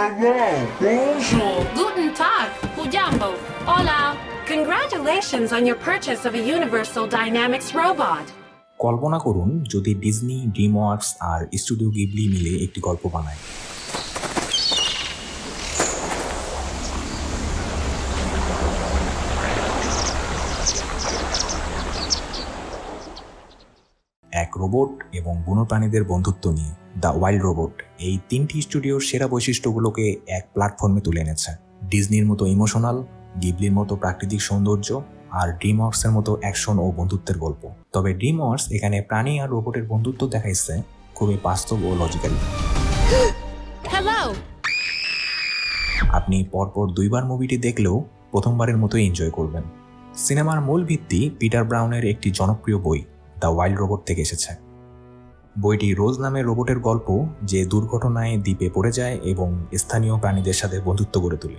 Hello, bonjour. Guten Tag, Hujambo. Hola. Congratulations on your purchase of a Universal Dynamics robot. কল্পনা করুন যদি Disney DreamWorks আর studio Ghibli মিলে একটি গল্প বানায় এক রোবট এবং বন্যপ্রাণীদের বন্ধুত্ব নিয়ে দ্য ওয়াইল্ড রোবট এই তিনটি স্টুডিওর সেরা বৈশিষ্ট্যগুলোকে এক প্ল্যাটফর্মে তুলে এনেছে। ডিজনির মতো ইমোশনাল গিবলির মতো প্রাকৃতিক সৌন্দর্য আর ড্রিমওয়ার্কসের মতো অ্যাকশন ও বন্ধুত্বের গল্প। তবে ড্রিমওয়ার্কস এখানে প্রাণী আর রোবটের বন্ধুত্ব দেখাইছে খুবই বাস্তব ও লজিক্যাল। আপনি পরপর দুইবার মুভিটি দেখলেও প্রথমবারের মতোই এনজয় করবেন। সিনেমার মূল ভিত্তি পিটার ব্রাউনের একটি জনপ্রিয় বই দ্য ওয়াইল্ড রোবট থেকে এসেছে। বইটি রোজ নামে রোবটের গল্প যে দুর্ঘটনায় দ্বীপে পড়ে যায় এবং স্থানীয় প্রাণীদের সাথে বন্ধুত্ব গড়ে তোলে।